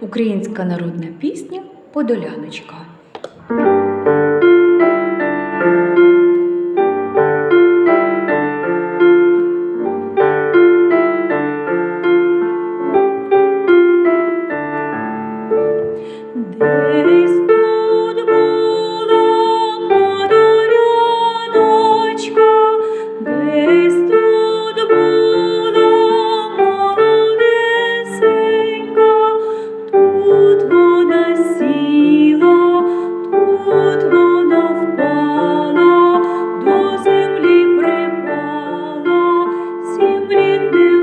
Українська народна пісня Подоляночка. do.